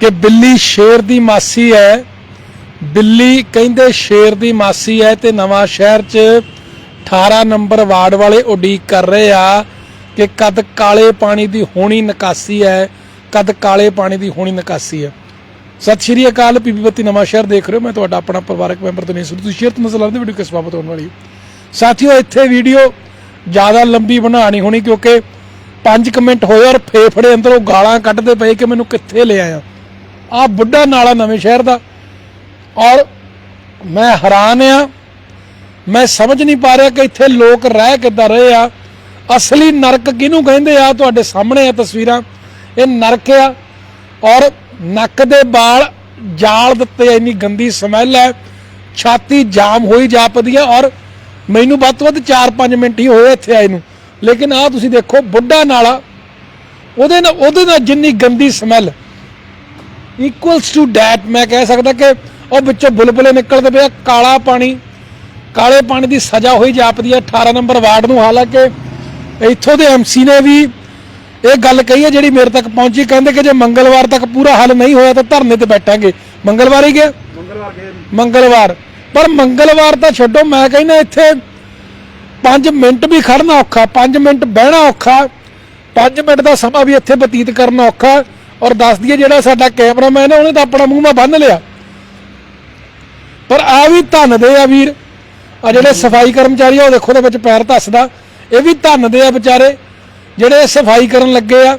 ਕਿ ਬਿੱਲੀ ਸ਼ੇਰ ਦੀ ਮਾਸੀ ਹੈ। ਬਿੱਲੀ ਕਹਿੰਦੇ ਸ਼ੇਰ ਦੀ ਮਾਸੀ ਹੈ ਤੇ ਨਵਾਂ ਸ਼ਹਿਰ 'ਚ 18 ਨੰਬਰ ਵਾਰਡ ਵਾਲੇ ਉਡੀਕ ਕਰ ਰਹੇ ਆ ਕਿ ਕਦ ਕਾਲੇ ਪਾਣੀ ਦੀ ਹੋਣੀ ਨਿਕਾਸੀ ਹੈ, ਕਦ ਕਾਲੇ ਪਾਣੀ ਦੀ ਹੋਣੀ ਨਿਕਾਸੀ ਹੈ। ਸਤਿ ਸ਼੍ਰੀ ਅਕਾਲ ਪੀਪੀ ਬੱਤੀ ਨਵਾਂ ਸ਼ਹਿਰ ਦੇਖ ਰਹੇ ਹੋ। ਮੈਂ ਤੁਹਾਡਾ ਆਪਣਾ ਪਰਿਵਾਰਕ ਮੈਂਬਰ ਦਿਨੇਸ਼ ਸੁਰ ਤੁਸੀਂ ਸ਼ੇਅਰ ਤੋਂ ਨਜ਼ਰ ਆਉਂਦੇ ਵੀਡੀਓ ਕਿਸ ਬਾਬਤ ਹੋਣ ਵਾਲੀ ਹੈ। ਸਾਥੀਓ, ਇੱਥੇ ਵੀਡੀਓ ਜ਼ਿਆਦਾ ਲੰਬੀ ਬਣਾਣੀ ਹੋਣੀ ਕਿਉਂਕਿ 5 ਕਮੈਂਟ ਹੋਏ ਔਰ ਫੇਫੜੇ ਅੰਦਰੋਂ ਗਾਲਾਂ ਕੱਢਦੇ ਪਏ ਕਿ ਮੈਨੂੰ ਕਿੱਥੇ ਲੈ ਆਇਆ। ਆ ਬੁੱਢਾ ਨਾਲਾ ਨਵੇਂ ਸ਼ਹਿਰ ਦਾ। ਔਰ ਮੈਂ ਹੈਰਾਨ ਆ, ਮੈਂ ਸਮਝ ਨਹੀਂ ਪਾ ਰਿਹਾ ਕਿ ਇੱਥੇ ਲੋਕ ਰਹਿ ਕਿੱਦਾਂ ਰਹੇ ਆ। ਅਸਲੀ ਨਰਕ ਕਿਹਨੂੰ ਕਹਿੰਦੇ ਆ? ਤੁਹਾਡੇ ਸਾਹਮਣੇ ਆ ਤਸਵੀਰਾਂ। ਇਹ ਨਰਕ ਆ। ਔਰ ਨੱਕ ਦੇ ਵਾਲ ਜਾਲ ਦਿੱਤੇ ਇੰਨੀ ਗੰਦੀ ਸਮੈਲ ਹੈ। ਛਾਤੀ ਜਾਮ ਹੋਈ ਜਾਪਦੀ ਹੈ ਔਰ ਮੈਨੂੰ ਵੱਧ ਤੋਂ ਵੱਧ 4-5 ਮਿੰਟ ਹੀ ਹੋਏ ਇੱਥੇ ਆਏ ਨੂੰ। ਲੇਕਿਨ ਆ ਤੁਸੀਂ ਦੇਖੋ, ਬੁੱਢਾ ਨਾਲਾ, ਉਹਦੇ ਨਾਲ ਉਹਦੇ ਨਾਲ ਜਿੰਨੀ ਗੰਦੀ ਸਮੈਲ ਇਕੁਅਲਸ ਟੂ ਡੈਟ ਮੈਂ ਕਹਿ ਸਕਦਾ ਕਿ ਉਹ ਵਿੱਚੋਂ ਬੁਲਬੁਲੇ ਨਿਕਲਦੇ ਪਏ ਆ, ਕਾਲਾ ਪਾਣੀ ਕਾਲੇ ਪਾਣੀ ਦੀ ਸਜ਼ਾ ਹੋਈ ਜਾਪਦੀ ਹੈ 18 ਨੰਬਰ ਵਾਰਡ ਨੂੰ। ਹਾਲਾਂਕਿ ਇੱਥੋਂ ਦੇ ਐਮਸੀ ਨੇ ਵੀ ਇਹ ਗੱਲ ਕਹੀ ਹੈ ਜਿਹੜੀ ਮੇਰੇ ਤੱਕ ਪਹੁੰਚੀ ਕਹਿੰਦੇ ਕਿ ਜੇ ਮੰਗਲਵਾਰ ਤੱਕ ਪੂਰਾ ਹੱਲ ਨਹੀਂ ਹੋਇਆ ਤਾਂ ਧਰਨੇ ਤੇ ਬੈਠਾਂਗੇ। ਮੰਗਲਵਾਰ ਹੀ ਗਿਆ ਮੰਗਲਵਾਰ ਗਏ ਮੰਗਲਵਾਰ। ਪਰ ਮੰਗਲਵਾਰ ਤਾਂ ਛੱਡੋ ਮੈਂ ਕਹਿੰਦਾ ਇੱਥੇ 5 ਮਿੰਟ ਵੀ ਖੜਨਾ ਔਖਾ 5 ਮਿੰਟ ਬਹਿਣਾ ਔਖਾ 5 ਮਿੰਟ ਦਾ ਸਮਾਂ ਵੀ ਇੱਥੇ ਬਤੀਤ ਕਰਨਾ ਔਖਾ। ਔਰ ਦੱਸ ਦਈਏ ਜਿਹੜਾ ਸਾਡਾ ਕੈਮਰਾਮੈਨ ਹੈ, ਉਹਨੇ ਤਾਂ ਆਪਣਾ ਮੂੰਹ ਮਾ ਬੰਨ ਲਿਆ। ਪਰ ਆ ਵੀ ਧੰਨ ਦੇ ਆ ਵੀਰ। ਆ ਜਿਹੜੇ ਸਫ਼ਾਈ ਕਰਮਚਾਰੀ ਆ, ਉਹ ਦੇਖੋ ਦੇ ਵਿੱਚ ਪੈਰ ਧੱਸਦਾ। ਇਹ ਵੀ ਧੰਨ ਦੇ ਆ ਵਿਚਾਰੇ, ਜਿਹੜੇ ਸਫ਼ਾਈ ਕਰਨ ਲੱਗੇ ਆ।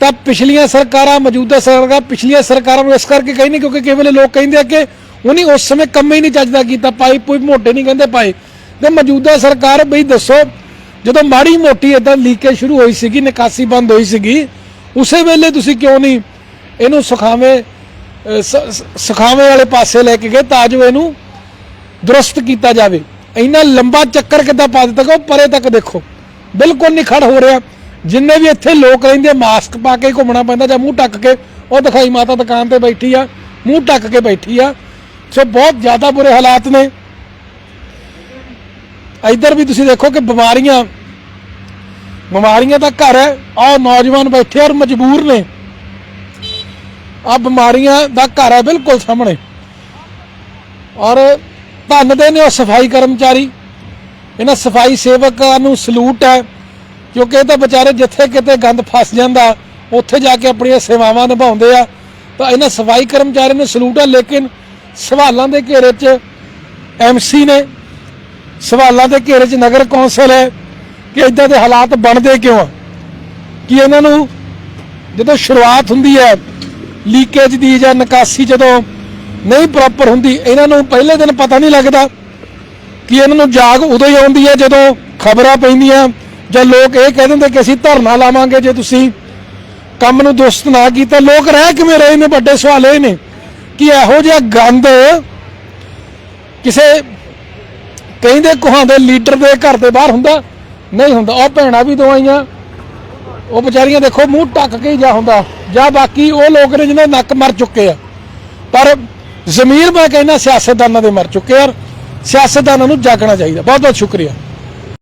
ਤਾਂ ਪਿਛਲੀਆਂ ਸਰਕਾਰਾਂ ਮੌਜੂਦਾ ਸਰਕਾਰਾਂ, ਪਿਛਲੀਆਂ ਸਰਕਾਰਾਂ ਨੂੰ ਇਸ ਕਰਕੇ ਕਹੀ ਨਹੀਂ, ਕਿਉਂਕਿ ਕਈ ਵੇਲੇ ਲੋਕ ਕਹਿੰਦੇ ਆ ਕਿ ਉਹਨੇ ਉਸ ਸਮੇਂ ਕੰਮ ਹੀ ਨਹੀਂ ਚੱਜਦਾ ਕੀਤਾ ਪਾਈਪ ਕੋਈ ਮੋਟੇ ਨਹੀਂ ਕਹਿੰਦੇ ਪਾਏ। ਤੇ ਮੌਜੂਦਾ ਸਰਕਾਰ ਬਈ ਦੱਸੋ, ਜਦੋਂ ਮਾੜੀ ਮੋਟੀ ਇਦਾਂ ਲੀਕੇਜ ਸ਼ੁਰੂ ਹੋਈ ਸੀਗੀ, ਨਿਕਾਸੀ ਬੰਦ ਹੋਈ ਸੀਗੀ ਉਸੇ ਵੇਲੇ ਤੁਸੀਂ ਕਿਉਂ ਨਹੀਂ ਇਹਨੂੰ ਸੁਖਾਵੇਂ ਸ- ਸ- ਸੁਖਾਵੇਂ ਵਾਲੇ ਪਾਸੇ ਲੈ ਕੇ ਗਏ ਤਾਂ ਜੋ ਇਹਨੂੰ ਦਰੁਸਤ ਕੀਤਾ ਜਾਵੇ। ਇੰਨਾ ਲੰਬਾ ਚੱਕਰ ਕਿੱਦਾਂ ਪਾ ਦਿੱਤਾ ਉਹ ਪਰੇ ਤੱਕ ਦੇਖੋ। ਬਿਲਕੁਲ ਨਹੀਂ ਖੜ ਹੋ ਰਿਹਾ। ਜਿੰਨੇ ਵੀ ਇੱਥੇ ਲੋਕ ਰਹਿੰਦੇ ਮਾਸਕ ਪਾ ਕੇ ਘੁੰਮਣਾ ਪੈਂਦਾ ਜਾਂ ਮੂੰਹ ਢੱਕ ਕੇ, ਉਹ ਦਿਖਾਈ ਮਾਤਾ ਦੁਕਾਨ ਤੇ ਬੈਠੀ ਆ, ਮੂੰਹ ਢੱਕ ਕੇ ਬੈਠੀ ਆ। ਸੋ ਬਹੁਤ ਜ਼ਿਆਦਾ ਬੁਰੇ ਹਾਲਾਤ ਨੇ। ਇੱਧਰ ਵੀ ਤੁਸੀਂ ਦੇਖੋ ਕਿ ਬਿਮਾਰੀਆਂ ਬਿਮਾਰੀਆਂ ਦਾ ਘਰ ਹੈ। ਆਹ ਨੌਜਵਾਨ ਬੈਠੇ ਔਰ ਮਜਬੂਰ ਨੇ। ਆ ਬਿਮਾਰੀਆਂ ਦਾ ਘਰ ਹੈ ਬਿਲਕੁਲ ਸਾਹਮਣੇ। ਔਰ ਧੰਨ ਦੇ ਨੇ ਉਹ ਸਫ਼ਾਈ ਕਰਮਚਾਰੀ। ਇਹਨਾਂ ਸਫ਼ਾਈ ਸੇਵਕਾਂ ਨੂੰ ਸਲੂਟ ਹੈ, ਕਿਉਂਕਿ ਇਹ ਤਾਂ ਵਿਚਾਰੇ ਜਿੱਥੇ ਕਿਤੇ ਗੰਦ ਫਸ ਜਾਂਦਾ, ਉੱਥੇ ਜਾ ਕੇ ਆਪਣੀਆਂ ਸੇਵਾਵਾਂ ਨਿਭਾਉਂਦੇ ਆ। ਤਾਂ ਇਹਨਾਂ ਸਫ਼ਾਈ ਕਰਮਚਾਰੀਆਂ ਨੂੰ ਸਲੂਟ ਹੈ, ਲੇਕਿਨ ਸਵਾਲਾਂ ਦੇ ਘੇਰੇ 'ਚ ਐਮਸੀ ਨੇ। ਸਵਾਲਾਂ ਦੇ ਘੇਰੇ 'ਚ ਨਗਰ ਕੌਂਸਲ ਹੈ। ਕਿ ਇਦਾਂ ਦੇ ਹਾਲਾਤ ਬਣਦੇ ਕਿਉਂ ਆ? ਕਿ ਇਹਨਾਂ ਨੂੰ ਜਦੋਂ ਸ਼ੁਰੂਆਤ ਹੁੰਦੀ ਹੈ ਲੀਕੇਜ ਦੀ ਜਾਂ ਨਿਕਾਸੀ ਜਦੋਂ ਨਹੀਂ ਪ੍ਰੋਪਰ ਹੁੰਦੀ, ਇਹਨਾਂ ਨੂੰ ਪਹਿਲੇ ਦਿਨ ਪਤਾ ਨਹੀਂ ਲੱਗਦਾ ਕਿ ਇਹਨਾਂ ਨੂੰ ਜਾਗ ਉਦੋਂ ਹੀ ਆਉਂਦੀ ਹੈ ਜਦੋਂ ਖਬਰਾਂ ਪੈਂਦੀਆਂ। ਜਾਂ ਲੋਕ ਇਹ ਕਹਿ ਦਿੰਦੇ ਕਿ ਅਸੀਂ ਧਰਨਾ ਲਾਵਾਂਗੇ ਜੇ ਤੁਸੀਂ ਕੰਮ ਨੂੰ ਦੁਸਤ ਨਾ ਕੀਤਾ। ਲੋਕ ਰਹਿ ਕਿਵੇਂ ਰਹੇ ਨੇ? ਵੱਡੇ ਸਵਾਲ ਇਹ ਨੇ ਕਿ ਇਹੋ ਜਿਹਾ ਗੰਦ ਕਿਸੇ ਕਹਿੰਦੇ ਕੁਹਾਂਦੇ ਲੀਡਰ ਦੇ ਘਰ ਦੇ ਬਾਹਰ ਹੁੰਦਾ। ਨਹੀਂ ਹੁੰਦਾ, ਉਹ ਭੈਣਾਂ ਵੀ ਦਵਾਈਆਂ, ਉਹ ਵਿਚਾਰੀਆਂ ਦੇਖੋ, ਮੂੰਹ ਟੱਕ ਕੇ ਹੀ ਜਾ ਹੁੰਦਾ। ਜਾਂ ਬਾਕੀ ਉਹ ਲੋਕ ਨੇ ਜਿਹਨਾਂ ਨੱਕ ਮਰ ਚੁੱਕੇ ਆ। ਪਰ ਜ਼ਮੀਰ ਮੈਂ ਕਹਿੰਦਾ ਸਿਆਸਤਦਾਨਾਂ ਦੇ ਮਰ ਚੁੱਕੇ ਆ ਸਿਆਸਤਦਾਨਾਂ ਨੂੰ ਜਾਗਣਾ ਚਾਹੀਦਾ। ਬਹੁਤ ਬਹੁਤ ਸ਼ੁਕਰੀਆ।